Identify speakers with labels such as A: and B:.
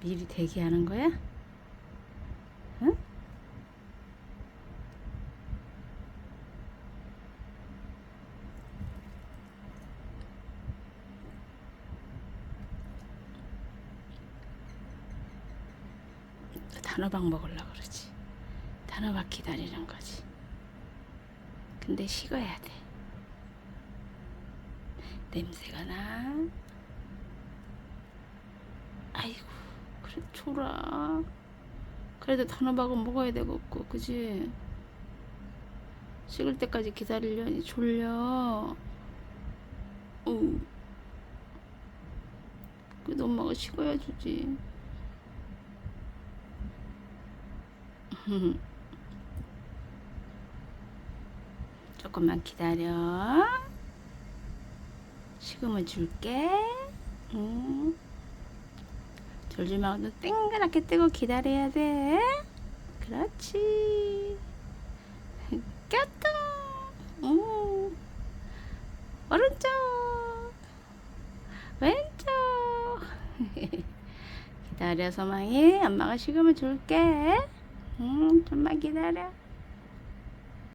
A: 미리 대기하는 거야? 응? 단호박 먹으려고 그러지. 단호박 기다리는 거지. 근데 식어야 돼. 냄새가 나. 아이고, 그래 줘라. 그래도 단호박은 먹어야 되겠고, 그지? 식을 때까지 기다리려니 졸려. 응. 그래도 엄마가 식어야 주지. 조금만 기다려. 식으면 줄게. 응. 졸지 말고 땡그랗게 뜨고 기다려야 돼. 그렇지. 껴뚱. 응. 오른쪽. 왼쪽. 기다려, 소망이. 엄마가 식으면 줄게. 응, 좀만 기다려.